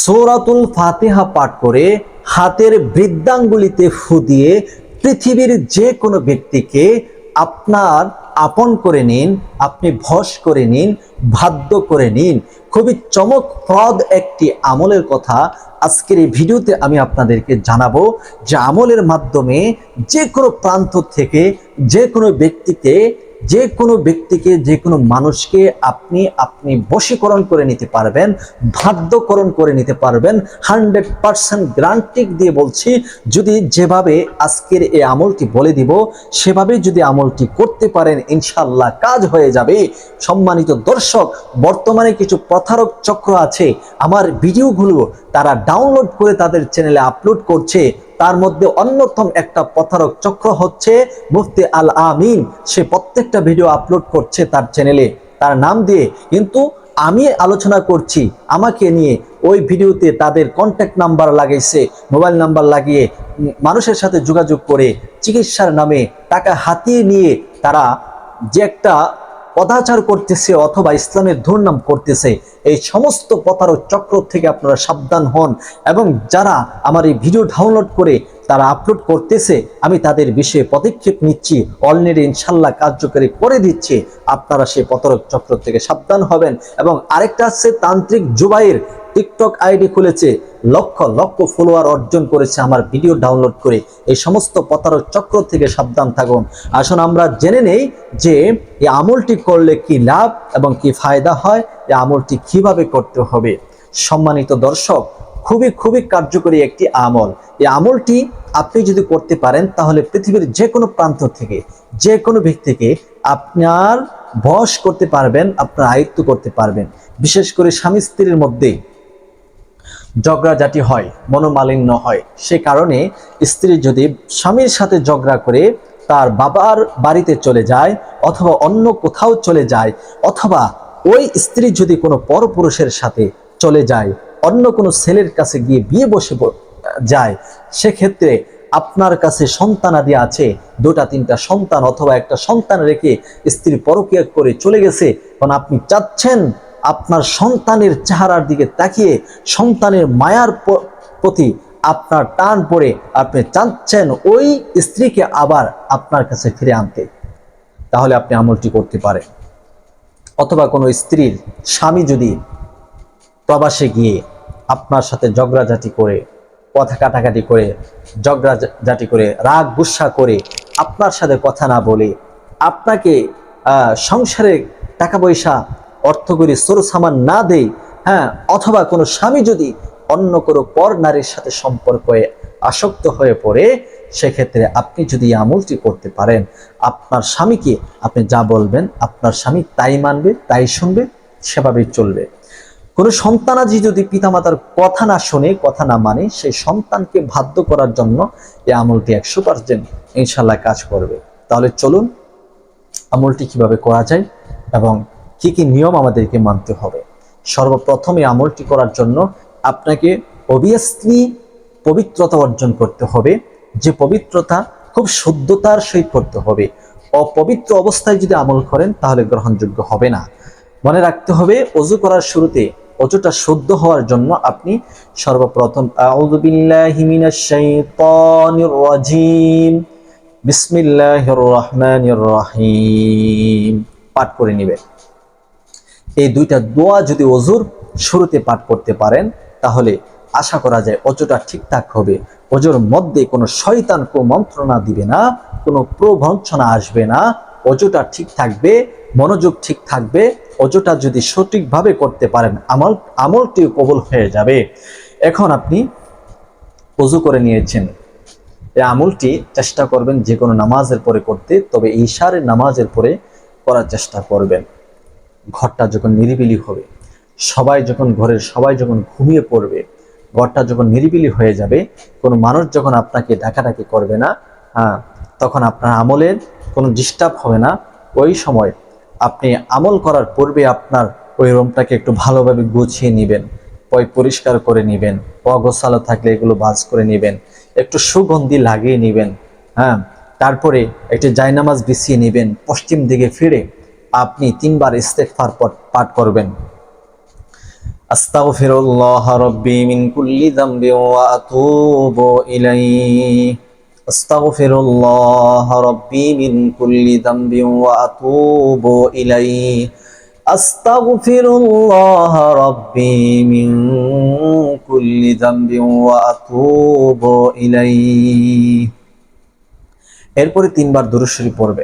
সৌরাতুল ফাতিহা পাঠ করে হাতের বৃদ্ধাঙ্গুলিতে ফু দিয়ে পৃথিবীর যে কোনো ব্যক্তিকে আপনার আপন করে নিন, আপনি ভস করে নিন বাধ্য করে নিন। খুবই চমকপ্রদ একটি আমলের কথা আজকের এই ভিডিওতে আমি আপনাদেরকে জানাব যে আমলের মাধ্যমে যে কোনো প্রান্ত থেকে যে কোনো ব্যক্তিকে যে কোনো ব্যক্তিকে যে কোনো মানুষকে আপনি আপনি বশীকরণ করে নিতে পারবেন, বাধ্যকরণ করে নিতে পারবেন। হান্ড্রেড পার্সেন্ট গ্রান্টিক দিয়ে বলছি, যদি যেভাবে আজকের এই আমলটি বলে দিব, সেভাবে যদি আমলটি করতে পারেন ইনশাল্লাহ কাজ হয়ে যাবে। সম্মানিত দর্শক, বর্তমানে কিছু প্রথারক চক্র আছে। আমার ভিডিওগুলো তারা ডাউনলোড করে তাদের চ্যানেলে আপলোড করছে। তার মধ্যে অন্যতম একটা প্রতারক চক্র হচ্ছে মুফতি আল আমিন। সে প্রত্যেকটা ভিডিও আপলোড করছে তার চ্যানেলে তার নাম দিয়ে কিন্তু আমি আলোচনা করছি আমাকে নিয়ে। ওই ভিডিওতে তাদের কন্ট্যাক্ট নাম্বার লাগাইছে মোবাইল নাম্বার লাগিয়ে মানুষের সাথে যোগাযোগ করে চিকিৎসার নামে টাকা হাতিয়ে নিয়ে তারা যে একটা পদাচার করতেছে অথবা ইসলামের দুর্নাম করতেছে, এই সমস্ত পতারক চক্র থেকে আপনারা সাবধান হন এবং যারা আমার এই ভিডিও ডাউনলোড করে তারা আপলোড করতেছে, আমি তাদের বিষয়ে পদক্ষেপ নিচ্ছি অলরেডি ইনশাল্লাহ কার্যকরী করে দিচ্ছি, আপনারা সেই পতরক চক্র থেকে সাবধান হবেন। এবং আরেকটা আছে তান্ত্রিক জুবাইর টিকটক আইডি খুলেছে। লক্ষ লক্ষ ফলোয়ার অর্জন করেছে আমার ভিডিও ডাউনলোড করে। এই সমস্ত প্রতারক চক্র থেকে সাবধান থাকুন। আসুন আমরা জেনে নেই যে এই আমলটি করলে কি লাভ এবং কি ফায়দা হয়, এই আমলটি কীভাবে করতে হবে। সম্মানিত দর্শক, খুবই খুবই কার্যকরী একটি আমল। এই আমলটি আপনি যদি করতে পারেন, তাহলে পৃথিবীর যে কোনো প্রান্ত থেকে যে কোনো ব্যক্তিকে আপনার বশ করতে পারবেন, আপনার আয়ত্ত করতে পারবেন। বিশেষ করে স্বামী স্ত্রীর মধ্যে ঝগড়াঝাটি হয়, মনোমালিন্য হয়। সে কারণে স্ত্রী যদি স্বামীর সাথে ঝগড়া করে তার বাবার বাড়িতে চলে যায় অথবা অন্য কোথাও চলে যায় অথবা ওই স্ত্রী যদি কোনো পরপুরুষের সাথে চলে যায়, অন্য কোনো ছেলের কাছে গিয়ে বিয়ে বসে যায়, সেক্ষেত্রে আপনার কাছে সন্তানাদি আছে, দুটা তিনটা সন্তান অথবা একটা সন্তান রেখে স্ত্রী পরকিয়া করে চলে গেছে, কারণ আপনি চাচ্ছেন আপনার সন্তানের চেহারার দিকে তাকিয়ে সন্তানের মায়ার প্রতি আপনার টান পড়ে আপনি চাচ্ছেন ওই স্ত্রীকে আবার আপনার কাছে ফিরে আনতে। তাহলে আপনি আমলটি করতে পারেন। অথবা কোনো স্ত্রীর স্বামী যদি প্রবাসে গিয়ে আপনার সাথে ঝগড়াঝাটি করে, কথা কাটাকাটি করে, ঝগড়াঝাটি করে, রাগ গুসা করে আপনার সাথে কথা না বলে আপনাকে সংসারে টাকা পয়সা অর্থকরী সরু সামান না দেয় হ্যাঁ অথবা কোনো স্বামী যদি অন্য কোনো পর নারীর সাথে সম্পর্কে আসক্ত হয়ে পড়ে, সেক্ষেত্রে আপনি যদি আমলটি করতে পারেন, আপনার স্বামীকে আপনি যা বলবেন, আপনার স্বামী তাই মানবে, তাই শুনবে, সেভাবেই চলবে। কোনো সন্তানাজি যদি পিতামাতার কথা না শোনে, কথা না মানে সেই সন্তানকে বাধ্য করার জন্য এই আমলটি একশো পার্সেন্ট ইনশাল্লাহ কাজ করবে। তাহলে চলুন, আমলটি কীভাবে করা যায় এবং কি কি নিয়ম আমাদেরকে মানতে হবে? সর্বপ্রথম এই আমলটি করার জন্য আপনাকে অবভিয়াসলি পবিত্রতা অর্জন করতে হবে। যে পবিত্রতা, খুব শুদ্ধতার সহিত করতে হবে। অপবিত্র অবস্থায় যদি আমল করেন, তাহলে গ্রহণযোগ্য হবে না। মনে রাখতে হবে, অজু করার শুরুতে অজুটা শুদ্ধ হওয়ার জন্য আপনি সর্বপ্রথম আউযু বিল্লাহি মিনাশ শাইতানির রাজিম, বিসমিল্লাহির রহমানির রহিম পাঠ করে নেবেন। এই দুইটা দোয়া যদি অজুর শুরুতে পাঠ করতে পারেন, তাহলে আশা করা যায় অজুটা ঠিকঠাক হবে। অজুর মধ্যে কোনো শয়তান কো মন্ত্রণা দিবে না, কোনো প্রবঞ্চনা আসবে না। অজুটা ঠিক থাকবে, মনোযোগ ঠিক থাকবে। অজুটা যদি সঠিকভাবে করতে পারেন, আমল, আমলটিও কবল হয়ে যাবে। এখন আপনি অজু করে নিয়েছেন। এই আমলটি চেষ্টা করবেন যে কোনো নামাজের পরে করতে, তবে ঈশারের নামাজের পরে করার চেষ্টা করবেন। ঘরটা যখন নিরিবিলি হবে, সবাই যখন ঘরের সবাই যখন ঘুমিয়ে পড়বে, ঘরটা যখন নিরিবিলি হয়ে যাবে, কোনো মানুষ যখন আপনাকে ডাকাডাকি করবে না হ্যাঁ তখন আপনার আমলের কোনো ডিস্টার্ব হবে না। ওই সময় আপনি আমল করার পূর্বে আপনার ওই রুমটাকে একটু ভালোভাবে গুছিয়ে নেবেন পয় পরিষ্কার করে নেবেন, অগোছালো থাকলে এগুলো বাজ করে নেবেন, একটু সুগন্ধি লাগিয়ে নেবেন হ্যাঁ তারপরে একটি জায়নামাজ বিছিয়ে নেবেন, পশ্চিম দিকে ফিরে আপনি তিনবার ইস্তেকফার পট- পাঠ করবেন أستغفر الله ربي من كل ذنب وأتوب إليه أستغفر الله ربي من كل ذنب وأتوب إليه أستغفر الله ربي من كل ذنب وأتوب إليه এরপরে তিনবার দুরুশ্বরী পড়বে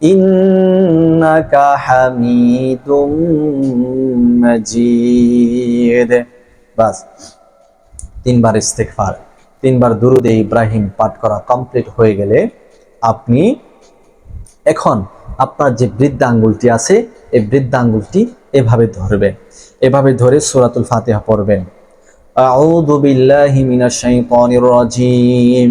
ইন্নাকা হামিদুম মাজিদ বাস, তিনবার ইস্তেগফার, তিনবার দুরুদে ইব্রাহিম পাঠ করা কমপ্লিট হয়ে গেলে আপনি এখন আপনার যে বৃদ্ধ আঙ্গুলটি আছে, এই বৃদ্ধ আঙ্গুলটি এভাবে ধরবে। এভাবে ধরে সুরাতুল ফাতিহা পড়বেন। আউযু বিল্লাহি মিনাশ শাইতানির রাজিম।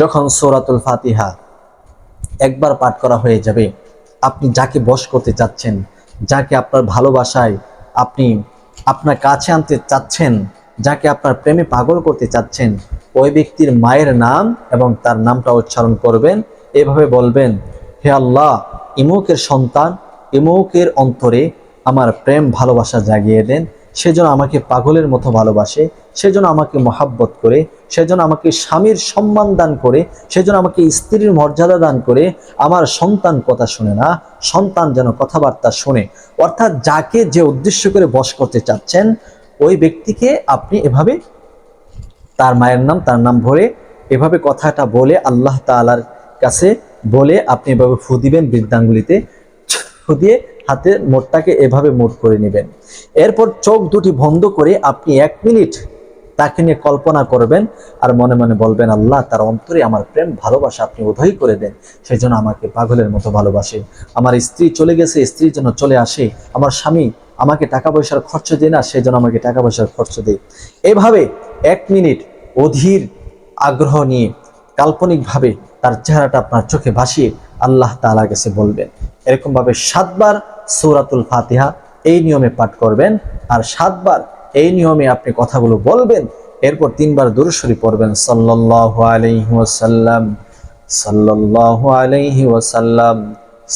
যখন সূরাতুল ফাতিহা একবার পাঠ করা হয়ে যাবে, আপনি যাকে বশ করতে চাচ্ছেন, যাকে আপনার ভালোবাসায় আপনি আপনার কাছে আনতে চাচ্ছেন, যাকে আপনার প্রেমে পাগল করতে চাচ্ছেন, ওই ব্যক্তির মায়ের নাম এবং তার নামটা উচ্চারণ করবেন। এভাবে বলবেন, হে আল্লাহ, ইমুকের সন্তান, ইমুকের অন্তরে আমার প্রেম ভালোবাসা জাগিয়ে দেন। সেজন্য আমাকে পাগলের মতো ভালোবাসে সেজন্য আমাকে মহাব্বত করে সেজন্য আমাকে স্বামীর সম্মান দান করে সেজন্য আমাকে স্ত্রীর মর্যাদা দান করে, আমার সন্তান কথা শুনে না, সন্তান যেন কথাবার্তা শুনে। অর্থাৎ যাকে যে উদ্দেশ্য করে বস করতে চাচ্ছেন, ওই ব্যক্তিকে আপনি এভাবে তার মায়ের নাম, তার নাম ভরে এভাবে কথাটা বলে আল্লাহ তালার কাছে বলে আপনি এভাবে ফু দিবেন বৃদ্ধাঙ্গুলিতে। দিয়ে হাতের মোটটাকে এভাবে মোট করে নেবেন। এরপর চোখ দুটি বন্ধ করে আপনি এক মিনিট তাকে নিয়ে কল্পনা করবেন আর মনে মনে বলবেন, আল্লাহ, তার অন্তরে আমার প্রেম, ভালোবাসা আপনি উদয় করে দেন। সেই জন্য আমাকে পাগলের মতো ভালোবাসে। আমার স্ত্রী চলে গেছে স্ত্রীর জন্য চলে আসে। আমার স্বামী আমাকে টাকা পয়সার খরচ দেয় না সেই জন্য আমাকে টাকা পয়সার খরচ দেয়। এভাবে এক মিনিট অধীর আগ্রহ নিয়ে কাল্পনিকভাবে তার চেহারাটা আপনার চোখে ভাসিয়ে আল্লাহ তালা কাছে বলবেন। এরকমভাবে সাতবার সৌরাতুল ফাতিহা এই নিয়মে পাঠ করবেন আর সাতবার এই নিয়মে আপনি কথাগুলো বলবেন। এরপর তিনবার দুরুশরী পড়বেন। সাল্লাল্লাহু আলাইহি ওয়াসাল্লাম, সাল্লাল্লাহু আলাইহি ওয়াসাল্লাম,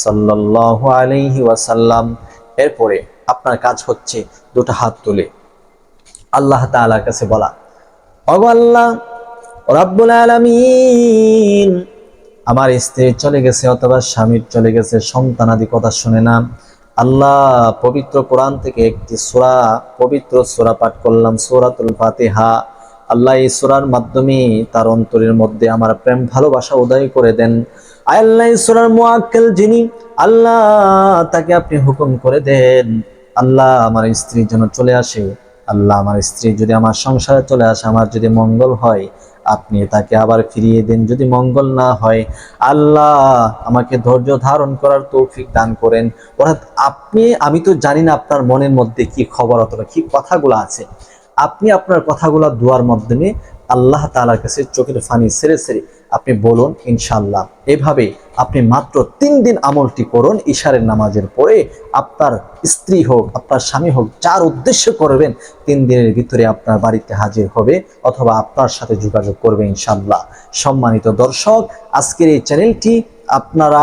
সাল্লাল্লাহু আলাইহি ওয়াসাল্লাম। এরপরে আপনার কাজ হচ্ছে দুটো হাত তুলে আল্লাহ তাআলার কাছে বলা, ওগো আল্লাহ, রাব্বুল আলামিন আমার স্ত্রী চলে গেছে অথবা স্বামীর চলে গেছে সন্তানাদি কথা শুনে না। আল্লাহ পবিত্র কোরআন থেকে একটি সূরা, পবিত্র সূরা পাঠ করলাম, সূরাতুল ফাতিহা। আল্লাহ এই সূরার মাধ্যমে তার অন্তরের মধ্যে আমার প্রেম, ভালোবাসা উদয় করে দেন। আল্লাহ সূরার মুআক্কেল যিনি, আল্লাহ তাকে আপনি হুকুম করে দেন। আল্লাহ আমার স্ত্রীর জন্য চলে আসে। আল্লাহ আমার স্ত্রী যদি আমার সংসারে চলে আসে, আমার যদি মঙ্গল হয় আপনি তাকে আবার ফিরিয়ে দেন। যদি মঙ্গল না হয়, আল্লাহ আমাকে ধৈর্য ধারণ করার তৌফিক দান করেন। অর্থাৎ আপনি, আমি তো জানি না আপনার মনের মধ্যে কি খবর অথবা কি কথাগুলো আছে। আপনি আপনার কথাগুলো দোয়ার মাধ্যমে আল্লাহ তালার কাছে চোখের ফানি সেরে সেরে আপনি বলুন ইনশাল্লাহ এভাবে আপনি মাত্র তিন দিন আমলটি করুন, ইশারের নামাজের পরে আপনার স্ত্রী হোক, আপনার স্বামী হোক, যার উদ্দেশ্য করবেন, তিন দিনের ভিতরে আপনার বাড়িতে হাজির হবে অথবা আপনার সাথে যোগাযোগ করবে ইনশাল্লাহ সম্মানিত দর্শক, আজকের এই চ্যানেলটি আপনারা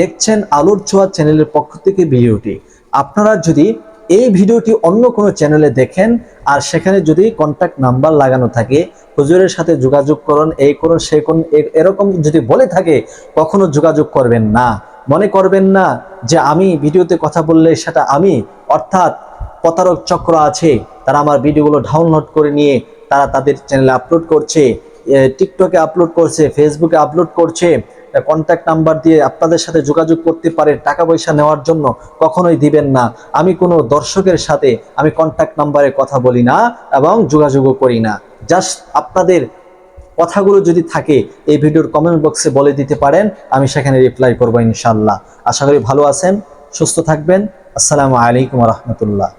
দেখছেন আলোর ছোঁয়া চ্যানেলের পক্ষ থেকে ভিডিওটি। আপনারা যদি এই ভিডিওটি অন্য কোনো চ্যানেলে দেখেন আর সেখানে যদি কন্ট্যাক্ট নাম্বার লাগানো থাকে, হুজুরের সাথে যোগাযোগ করুন, এই করুন, সে করুন, এ- এরকম যদি বলে থাকে, কখনো যোগাযোগ করবেন না। মনে করবেন না যে আমি ভিডিওতে কথা বললে সেটা আমি, অর্থাৎ প্রতারক চক্র আছে, তারা আমার ভিডিওগুলো ডাউনলোড করে নিয়ে তারা তাদের চ্যানেলে আপলোড করছে টিকটকে আপলোড করছে ফেসবুকে আপলোড করছে কন্ট্যাক্ট নাম্বার দিয়ে আপনাদের সাথে যোগাযোগ করতে পারে, টাকা পয়সা নেওয়ার জন্য কখনোই দিবেন না। আমি কোনো দর্শকের সাথে আমি কন্ট্যাক্ট নাম্বারে কথা বলি না এবং যোগাযোগও করি না। জাস্ট আপনাদের কথাগুলো যদি থাকে, এই ভিডিওর কমেন্ট বক্সে বলে দিতে পারেন, আমি সেখানে রিপ্লাই করব ইনশাল্লাহ আশা করি ভালো আছেন, সুস্থ থাকবেন। আসসালামু আলাইকুম রহমতুল্লাহ।